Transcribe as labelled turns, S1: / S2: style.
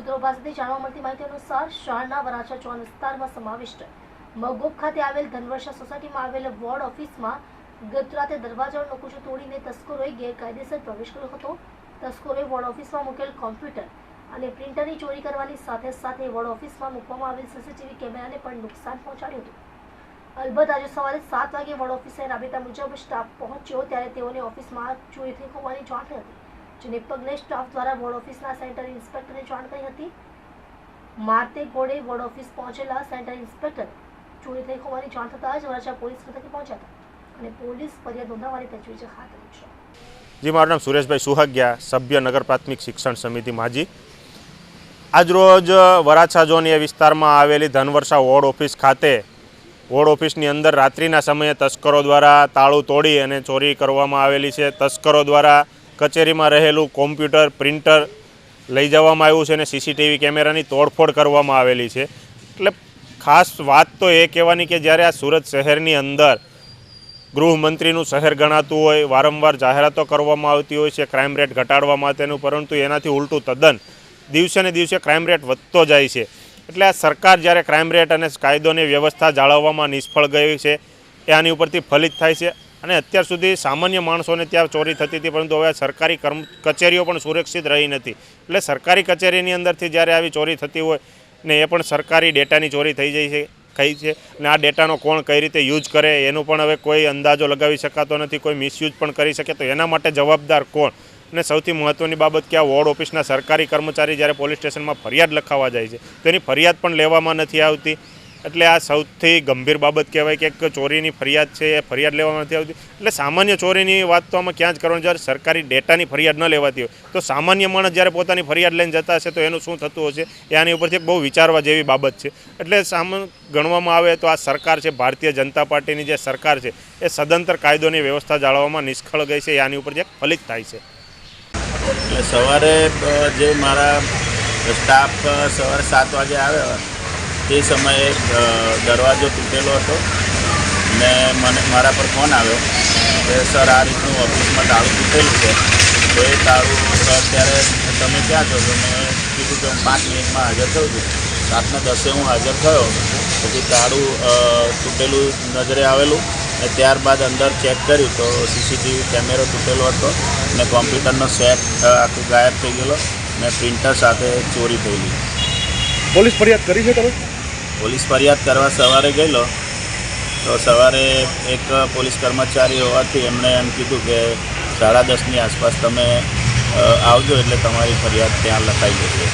S1: સૂત્રો પાસેથી જાણવા મળતી માહિતી અનુસાર શાળના વરાછા ચોન વિસ્તારમાં સમાવિષ્ટ મગોબ ખાતે આવેલ ધનવર્ષા સોસાયટીમાં આવેલ વોર્ડ ઓફિસમાં ગત રાતે દરવાજાનો નકુશો તોડીને તસ્કરોએ ગેરકાયદેસર પ્રવેશ કર્યો હતો. તસ્કરોએ વોર્ડ ઓફિસમાં મૂકેલ કોમ્પ્યુટર અને પ્રિન્ટરની ચોરી કરવાની સાથે સાથે વોર્ડ ઓફિસમાં મૂકવામાં આવેલ સીસીટીવી કેમેરાને પણ નુકસાન પહોંચાડ્યું હતું. અલબત્ત આજે સવારે સાત વાગે વોર્ડ ઓફિસે રાબેતા મુજબ સ્ટાફ પહોંચ્યો ત્યારે તેઓને ઓફિસમાં ચોરી થઈ હોવાની જાણ થઈ હતી. જેને પગલે સ્ટાફ દ્વારા વોર્ડ ઓફિસના સેન્ટર ઇન્સ્પેક્ટરને જાણ કરી હતી. મારતે ઘોડે વોર્ડ ઓફિસ પહોંચેલા સેન્ટર ઇન્સ્પેક્ટર ચોરી થઈ હોવાની જાણ થતાં જ વરાછા પોલીસ મથકે પહોંચ્યા હતા અને પોલીસ ફરિયાદ નોંધાવવાની તજવીજ હાથ ધરી છે.
S2: જી, મારું નામ સુરેશભાઈ સુહગ્યા, સભ્ય નગર પ્રાથમિક શિક્ષણ સમિતિ માજી. આજરોજ વરાછા ઝોન એ વિસ્તારમાં આવેલી ધનવર્ષા વોર્ડ ઓફિસ ખાતે, વોર્ડ ઓફિસની અંદર રાત્રિના સમયે તસ્કરો દ્વારા તાળું તોડી અને ચોરી કરવામાં આવેલી છે. તસ્કરો દ્વારા કચેરીમાં રહેલું કોમ્પ્યુટર, પ્રિન્ટર લઈ જવામાં આવ્યું છે અને સીસીટીવી કેમેરાની તોડફોડ કરવામાં આવેલી છે. એટલે ખાસ વાત તો એ કહેવાની કે જ્યારે આ સુરત શહેરની અંદર ગૃહમંત્રીનું શહેર ગણાતું હોય, વારંવાર જાહેરાતો કરવામાં આવતી હોય છે, ક્રાઇમ રેટ ઘટાડવા માટેનું, પરંતુ એનાથી ઉલટું તદ્દન દિવસે ને દિવસે ક્રાઇમ રેટ વધતો જાય છે. એટલે આ સરકાર જ્યારે ક્રાઇમ રેટ અને કાયદોની વ્યવસ્થા જાળવવામાં નિષ્ફળ ગઈ છે, એ આની ઉપરથી ફલિત થાય છે. અને અત્યાર સુધી સામાન્ય માણસોને ત્યાં ચોરી થતી હતી, પરંતુ હવે સરકારી કર્મ, કચેરીઓ પણ સુરક્ષિત રહી નથી. એટલે સરકારી કચેરીની અંદરથી જ્યારે આવી ચોરી થતી હોય ને એ પણ સરકારી ડેટાની ચોરી થઈ જાય છે, થઈ છે અને આ ડેટાનો કોણ કઈ રીતે યુઝ કરે, એનું પણ હવે કોઈ અંદાજો લગાવી શકાતો નથી, કોઈ મિસયુઝ પણ કરી શકે, તો એના માટે જવાબદાર કોણ? અને સૌથી મહત્ત્વની બાબત કે આ વોર્ડ ઓફિસના સરકારી કર્મચારી જ્યારે પોલીસ સ્ટેશનમાં ફરિયાદ લખાવવા જાય છે તેની ફરિયાદ પણ લેવામાં નથી આવતી. એટલે આ સૌથી ગંભીર બાબત કહેવાય કે એક ચોરીની ફરિયાદ છે, એ ફરિયાદ લેવામાં નથી આવતી. એટલે સામાન્ય ચોરીની વાત તો આમાં ક્યાં જ કરવાની, જ્યારે સરકારી ડેટાની ફરિયાદ ન લેવાતી હોય. તો સામાન્ય માણસ જ્યારે પોતાની ફરિયાદ લઈને જતા હશે, તો એનું શું થતું હશે? એ આની ઉપરથી બહુ વિચારવા જેવી બાબત છે. એટલે સામાન ગણવામાં આવે તો આ સરકાર છે, ભારતીય જનતા પાર્ટીની જે સરકાર છે, એ સદંતર કાયદોની વ્યવસ્થા જાળવવામાં નિષ્ફળ ગઈ છે, એ આની ઉપર જે ફલિત થાય છે.
S3: એટલે સવારે જે મારા સ્ટાફ સવારે સાત વાગે આવ્યો તે સમયે દરવાજો તૂટેલો હતો. ને મને, મારા પર ફોન આવ્યો કે, સર, આ રીતનું ઓફિસમાં તાળું તૂટેલું છે. તો એ તાળું અત્યારે તમે ક્યાં છો? તો મેં કીધું કે, હું પાંચ મિનિટમાં હાજર થયું છું. રાતના દસે હું હાજર થયો. પછી તાળું તૂટેલું નજરે આવેલું. ને ત્યારબાદ અંદર ચેક કર્યું તો સીસીટીવી કેમેરો તૂટેલો હતો. ને કોમ્પ્યુટરનો સેટ આખું ગાયબ થઈ ગયેલો. ને પ્રિન્ટર સાથે ચોરી થયેલી.
S4: પોલીસ ફરિયાદ કરી છે તમે?
S3: પોલીસ ફરિયાદ કરવા સવારે ગયેલો, તો સવારે એક પોલીસ કર્મચારી હોવાથી એમણે એમ કીધું કે સાડા દસની આસપાસ તમે આવજો એટલે તમારી ફરિયાદ ત્યાં લખાઈ જશે.